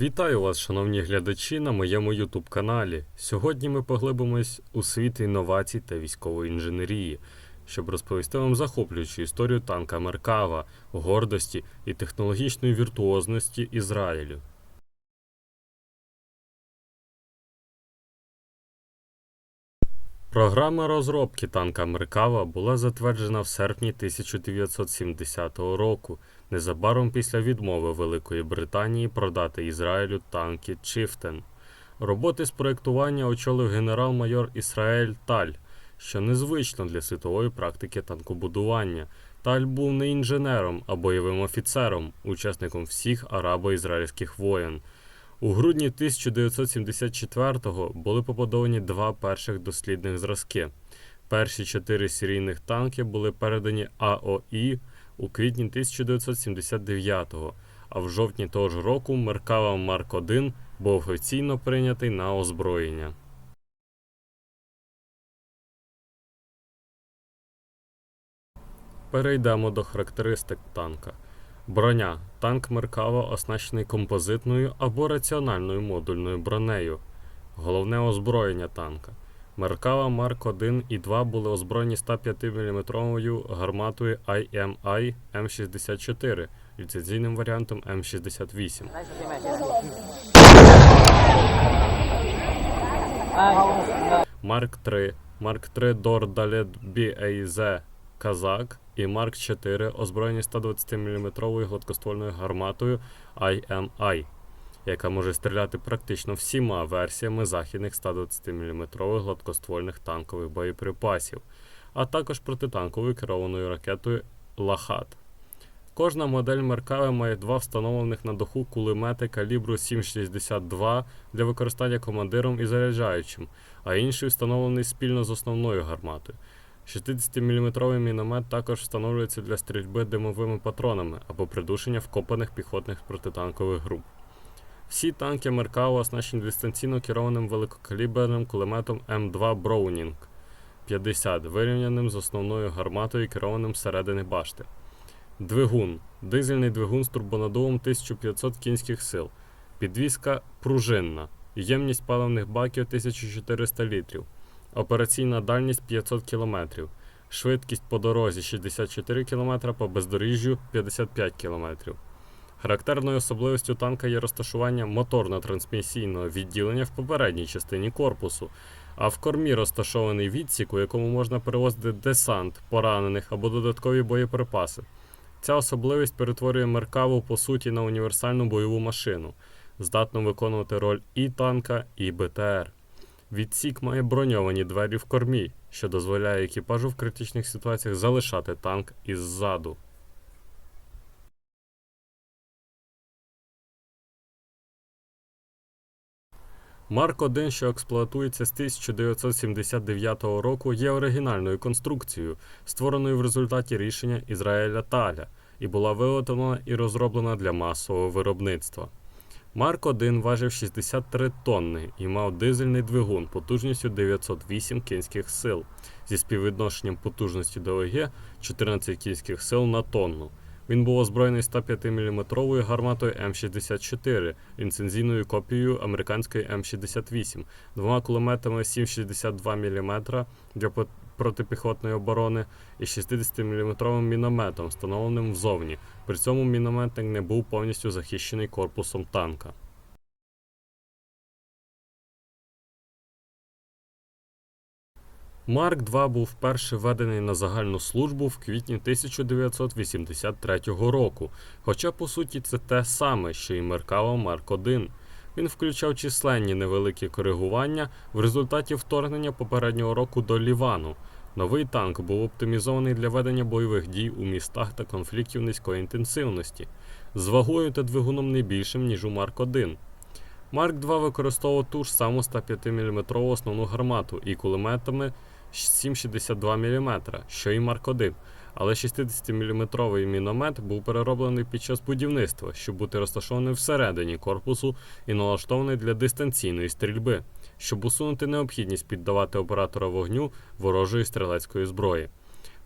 Вітаю вас, шановні глядачі, на моєму YouTube каналі. Сьогодні ми поглибимось у світ інновацій та військової інженерії, щоб розповісти вам захоплюючу історію танка Меркава, гордості і технологічної віртуозності Ізраїлю. Програма розробки танка Меркава була затверджена в серпні 1970 року, незабаром після відмови Великої Британії продати Ізраїлю танки Чифтен. Роботи з проєктування очолив генерал-майор Ісраїль Таль, що незвично для світової практики танкобудування. Таль був не інженером, а бойовим офіцером, учасником всіх арабо-ізраїльських воєн. У грудні 1974-го були побудовані два перших дослідних зразки. Перші чотири серійних танки були передані АОІ у квітні 1979-го, а в жовтні того ж року Меркава Марк 1 був офіційно прийнятий на озброєння. Перейдемо до характеристик танка. Броня. Танк Меркава оснащений композитною або раціональною модульною бронею. Головне озброєння танка. Меркава Марк 1 і 2 були озброєні 105 мм гарматою IMI М64 ліцензійним варіантом М68. Марк 3, Марк 3 Дор Далет BAZ Казак. І Марк 4 озброєні 120 мм гладкоствольною гарматою IMI, яка може стріляти практично всіма версіями західних 120 мм гладкоствольних танкових боєприпасів, а також протитанковою керованою ракетою Лахат. Кожна модель Меркави має два встановлених на даху кулемети калібру 7,62 для використання командиром і заряджаючим, а інший встановлений спільно з основною гарматою. 60-мм міномет також встановлюється для стрільби димовими патронами або придушення вкопаних піхотних протитанкових груп. Всі танки Меркава оснащені дистанційно керованим великокаліберним кулеметом М2 Броунінг 50, вирівняним з основною гарматою керованим зсередини башти. Двигун. Дизельний двигун з турбонаддувом 1500 кінських сил. Підвізка пружинна. Ємність паливних баків 1400 літрів. Операційна дальність 500 км. Швидкість по дорозі 64 км, по бездоріжжю 55 км. Характерною особливістю танка є розташування моторно-трансмісійного відділення в попередній частині корпусу, а в кормі розташований відсік, у якому можна перевозити десант, поранених або додаткові боєприпаси. Ця особливість перетворює Меркаву по суті на універсальну бойову машину, здатну виконувати роль і танка, і БТР. Відсік має броньовані двері в кормі, що дозволяє екіпажу в критичних ситуаціях залишати танк іззаду. Марк 1, що експлуатується з 1979 року, є оригінальною конструкцією, створеною в результаті рішення Ізраїля Таля, і була виготовлена і розроблена для масового виробництва. Марк 1 важив 63 тонни і мав дизельний двигун потужністю 908 кінських сил зі співвідношенням потужності до ОГ 14 кінських сил на тонну. Він був озброєний 105 мм гарматою М64, ліцензійною копією американської М68, двома кулеметами 7,62 мм для протипіхотної оборони і 60-мм мінометом, встановленим взовні. При цьому мінометник не був повністю захищений корпусом танка. Марк 2 був вперше введений на загальну службу в квітні 1983 року, хоча по суті це те саме, що і Меркава Марк 1. Він включав численні невеликі коригування в результаті вторгнення попереднього року до Лівану. Новий танк був оптимізований для ведення бойових дій у містах та конфліктів низької інтенсивності, з вагою та двигуном не більшим, ніж у Марк 1. Марк 2 використовував ту ж саму 105 мм основну гармату і кулеметами 7,62 мм, що і Марк 1, але 60-мм міномет був перероблений під час будівництва, щоб бути розташований всередині корпусу і налаштований для дистанційної стрільби, щоб усунути необхідність піддавати оператора вогню ворожої стрілецької зброї.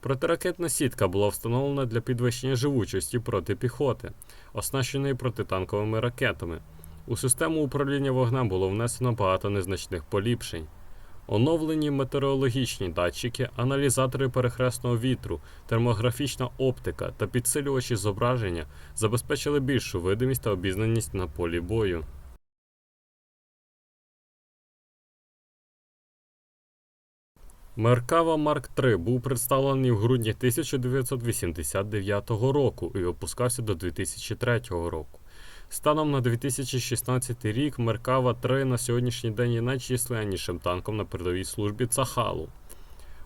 Протиракетна сітка була встановлена для підвищення живучості проти піхоти, оснащеної протитанковими ракетами. У систему управління вогнем було внесено багато незначних поліпшень. Оновлені метеорологічні датчики, аналізатори перехресного вітру, термографічна оптика та підсилювачі зображення забезпечили більшу видимість та обізнаність на полі бою. Меркава Марк III був представлений в грудні 1989 року і випускався до 2003 року. Станом на 2016 рік Меркава 3 на сьогоднішній день є найчисленнішим танком на передовій службі Цахалу.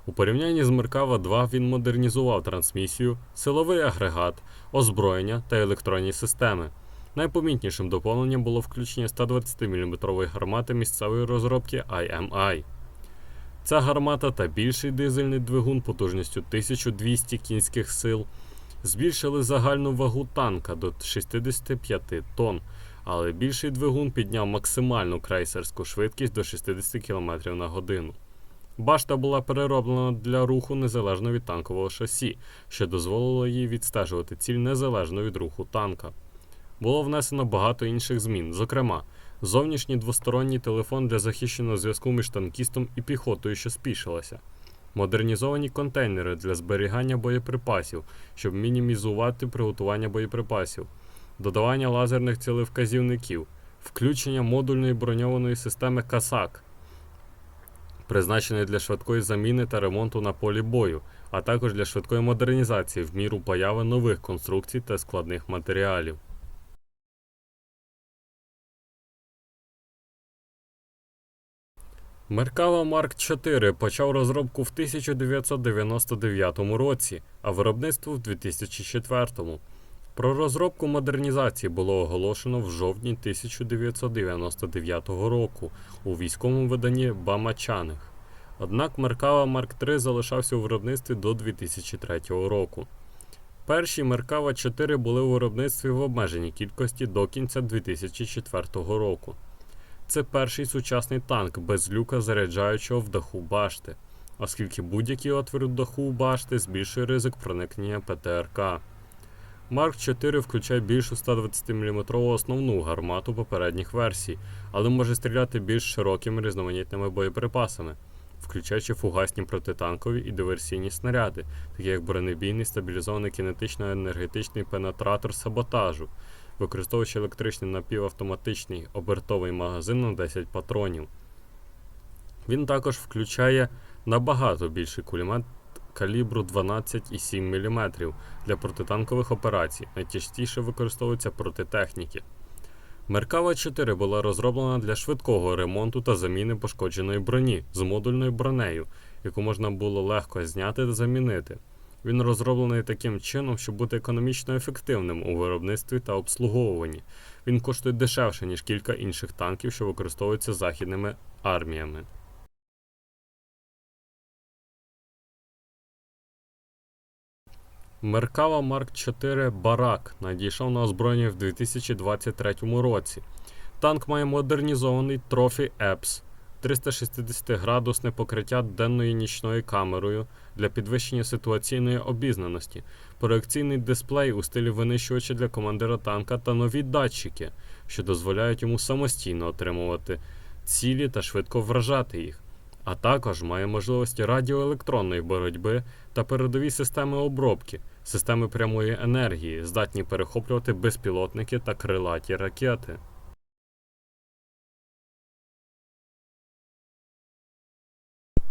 У порівнянні з Меркава 2 він модернізував трансмісію, силовий агрегат, озброєння та електронні системи. Найпомітнішим доповненням було включення 120-мм гармати місцевої розробки IMI. Ця гармата та більший дизельний двигун потужністю 1200 кінських сил збільшили загальну вагу танка до 65 тонн, але більший двигун підняв максимальну крейсерську швидкість до 60 км на годину. Башта була перероблена для руху незалежно від танкового шасі, що дозволило їй відстежувати ціль незалежно від руху танка. Було внесено багато інших змін, зокрема, зовнішній двосторонній телефон для захищеного зв'язку між танкістом і піхотою, що спішилася, модернізовані контейнери для зберігання боєприпасів, щоб мінімізувати приготування боєприпасів, додавання лазерних цілевказівників, включення модульної броньованої системи КАСАК, призначеної для швидкої заміни та ремонту на полі бою, а також для швидкої модернізації в міру появи нових конструкцій та складних матеріалів. Меркава Марк 4 почав розробку в 1999 році, а виробництво в 2004. Про розробку модернізації було оголошено в жовтні 1999 року у військовому виданні Бамачаних. Однак Меркава Марк 3 залишався у виробництві до 2003 року. Перші Меркава 4 були у виробництві в обмеженій кількості до кінця 2004 року. Це перший сучасний танк без люка заряджаючого в даху башти, оскільки будь-який отвір у даху башти збільшує ризик проникнення ПТРК. Марк 4 включає більшу 120-мм основну гармату попередніх версій, але може стріляти більш широкими різноманітними боєприпасами, включаючи фугасні протитанкові і диверсійні снаряди, такі як бронебійний стабілізований кінетично-енергетичний пенетратор саботажу, використовуючи електричний напівавтоматичний обертовий магазин на 10 патронів. Він також включає набагато більший кулемет калібру 12,7 мм для протитанкових операцій. Найчастіше використовується проти техніки. Меркава 4 була розроблена для швидкого ремонту та заміни пошкодженої броні з модульною бронею, яку можна було легко зняти та замінити. Він розроблений таким чином, щоб бути економічно ефективним у виробництві та обслуговуванні. Він коштує дешевше, ніж кілька інших танків, що використовуються західними арміями. Меркава Марк 4 Барак надійшов на озброєння в 2023 році. Танк має модернізований Trophy Epps 360-градусне покриття денною і нічною камерою для підвищення ситуаційної обізнаності, проекційний дисплей у стилі винищувача для командира танка та нові датчики, що дозволяють йому самостійно отримувати цілі та швидко вражати їх. А також має можливості радіоелектронної боротьби та передові системи обробки, системи прямої енергії, здатні перехоплювати безпілотники та крилаті ракети.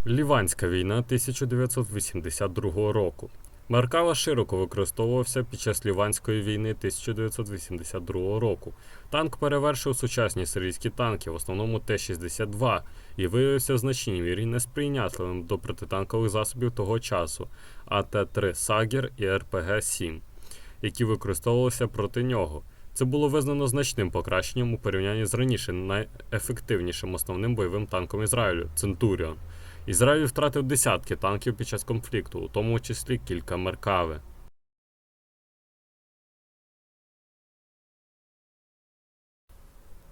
Ліванська війна 1982 року. Меркава широко використовувався під час Ліванської війни 1982 року. Танк перевершив сучасні сирійські танки, в основному Т-62, і виявився в значній мірі несприйнятливим до протитанкових засобів того часу, а Т-3 Сагер і РПГ-7, які використовувалися проти нього. Це було визнано значним покращенням у порівнянні з раніше найефективнішим основним бойовим танком Ізраїлю Центуріон. Ізраїль втратив десятки танків під час конфлікту, у тому числі кілька меркави.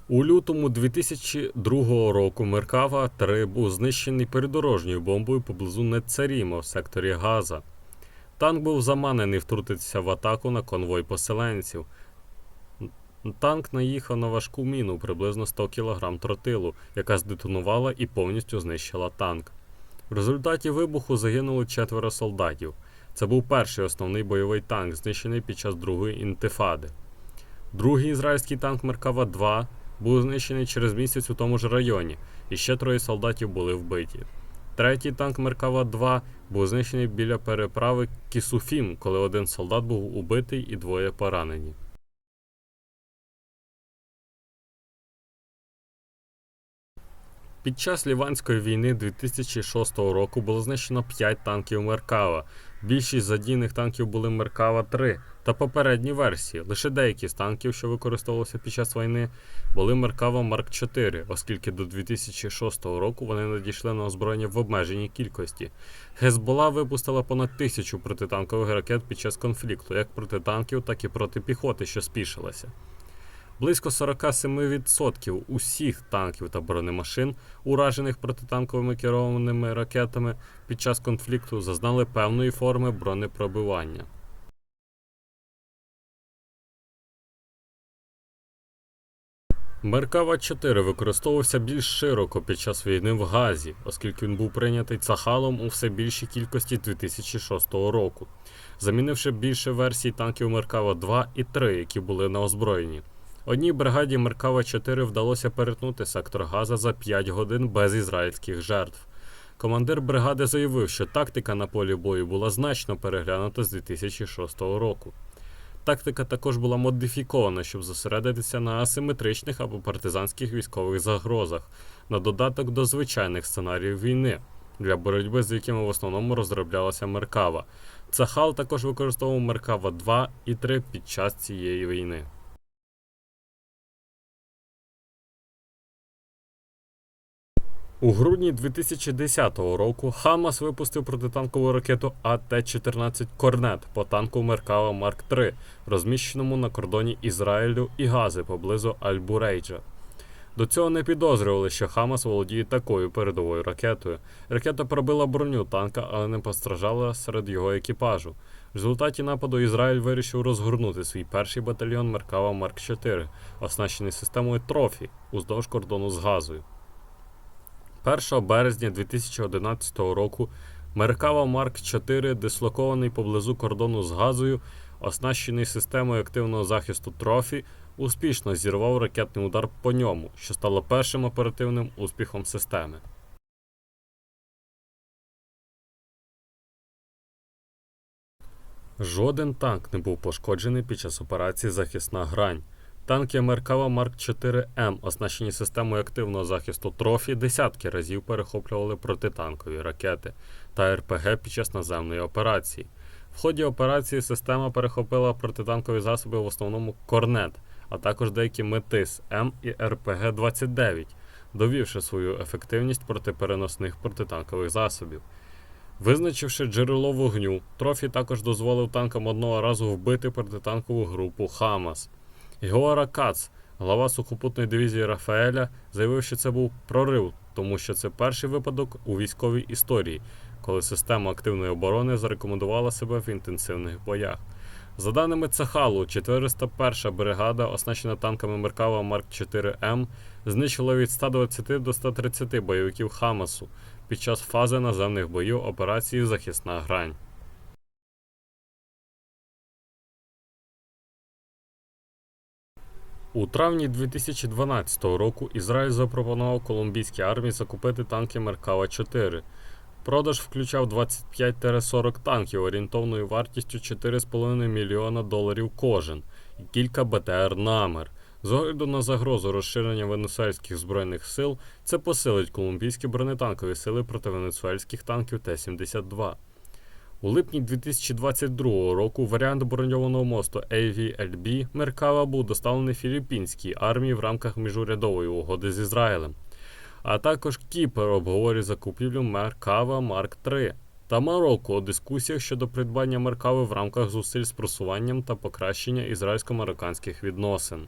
У лютому 2002 року Меркава 3 був знищений передорожньою бомбою поблизу Нецаріма в секторі Газа. Танк був заманений втрутитися в атаку на конвой поселенців. Танк наїхав на важку міну приблизно 100 кг тротилу, яка здетонувала і повністю знищила танк. В результаті вибуху загинуло четверо солдатів. Це був перший основний бойовий танк, знищений під час Другої інтифади. Другий ізраїльський танк Меркава 2 був знищений через місяць у тому ж районі, і ще троє солдатів були вбиті. Третій танк Меркава 2 був знищений біля переправи Кісуфім, коли один солдат був убитий і двоє поранені. Під час Ліванської війни 2006 року було знищено 5 танків Меркава. Більшість задійних танків були Меркава 3 та попередні версії. Лише деякі з танків, що використовувалися під час війни, були Меркава Марк 4, оскільки до 2006 року вони надійшли на озброєння в обмеженій кількості. Гезбола випустила понад тисячу протитанкових ракет під час конфлікту, як проти танків, так і проти піхоти, що спішилася. Близько 47% усіх танків та бронемашин, уражених протитанковими керованими ракетами під час конфлікту, зазнали певної форми бронепробивання. Меркава 4 використовувався більш широко під час війни в Газі, оскільки він був прийнятий Цахалом у все більшій кількості 2006 року, замінивши більше версій танків Меркава 2 і 3, які були на озброєнні. Одній бригаді Меркава 4 вдалося перетнути сектор Газа за 5 годин без ізраїльських жертв. Командир бригади заявив, що тактика на полі бою була значно переглянута з 2006 року. Тактика також була модифікована, щоб зосередитися на асиметричних або партизанських військових загрозах, на додаток до звичайних сценаріїв війни, для боротьби з якими в основному розроблялася Меркава. Цахал також використовував Меркава 2 і 3 під час цієї війни. У грудні 2010 року Хамас випустив протитанкову ракету АТ-14 Корнет по танку Меркава Марк 3, розміщеному на кордоні Ізраїлю і Гази поблизу Аль-Бурейджа. До цього не підозрювали, що Хамас володіє такою передовою ракетою. Ракета пробила броню танка, але не постраждала серед його екіпажу. В результаті нападу Ізраїль вирішив розгорнути свій перший батальйон Меркава Марк 4, оснащений системою Трофі уздовж кордону з Газою. 1 березня 2011 року Меркава Марк 4, дислокований поблизу кордону з Газою, оснащений системою активного захисту Трофі, успішно зірвав ракетний удар по ньому, що стало першим оперативним успіхом системи. Жоден танк не був пошкоджений під час операції Захисна грань. Танки Меркава Марк 4М, оснащені системою активного захисту трофі, десятки разів перехоплювали протитанкові ракети та РПГ під час наземної операції. В ході операції система перехопила протитанкові засоби в основному Корнет, а також деякі Метис М і РПГ-29, довівши свою ефективність проти переносних протитанкових засобів. Визначивши джерело вогню, Трофі також дозволив танкам одного разу вбити протитанкову групу Хамас. Геора Кац, глава сухопутної дивізії Рафаеля, заявив, що це був прорив, тому що це перший випадок у військовій історії, коли система активної оборони зарекомендувала себе в інтенсивних боях. За даними Цахалу, 401 бригада, оснащена танками Меркава Марк 4М, знищила від 120 до 130 бойовиків Хамасу під час фази наземних боїв операції Захисна грань. У травні 2012 року Ізраїль запропонував колумбійській армії закупити танки Меркава 4. Продаж включав 25-40 танків орієнтовною вартістю 4,5 мільйона доларів кожен і кілька БТР намер. З огляду на загрозу розширення венесуельських збройних сил, це посилить колумбійські бронетанкові сили проти венесуельських танків Т-72. У липні 2022 року варіант броньованого мосту AVLB Меркава був доставлений філіппінській армії в рамках міжурядової угоди з Ізраїлем. А також Кіпр обговорює закупівлю Меркава Марк 3 та Марокко у дискусіях щодо придбання Меркави в рамках зусиль з просуванням та покращення ізраїльсько-марокканських відносин.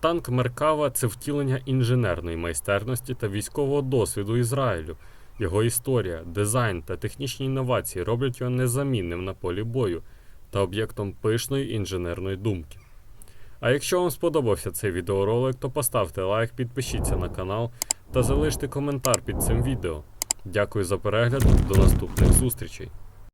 Танк Меркава це втілення інженерної майстерності та військового досвіду Ізраїлю. Його історія, дизайн та технічні інновації роблять його незамінним на полі бою та об'єктом пишної інженерної думки. А якщо вам сподобався цей відеоролик, то поставте лайк, підпишіться на канал та залиште коментар під цим відео. Дякую за перегляд, до наступних зустрічей!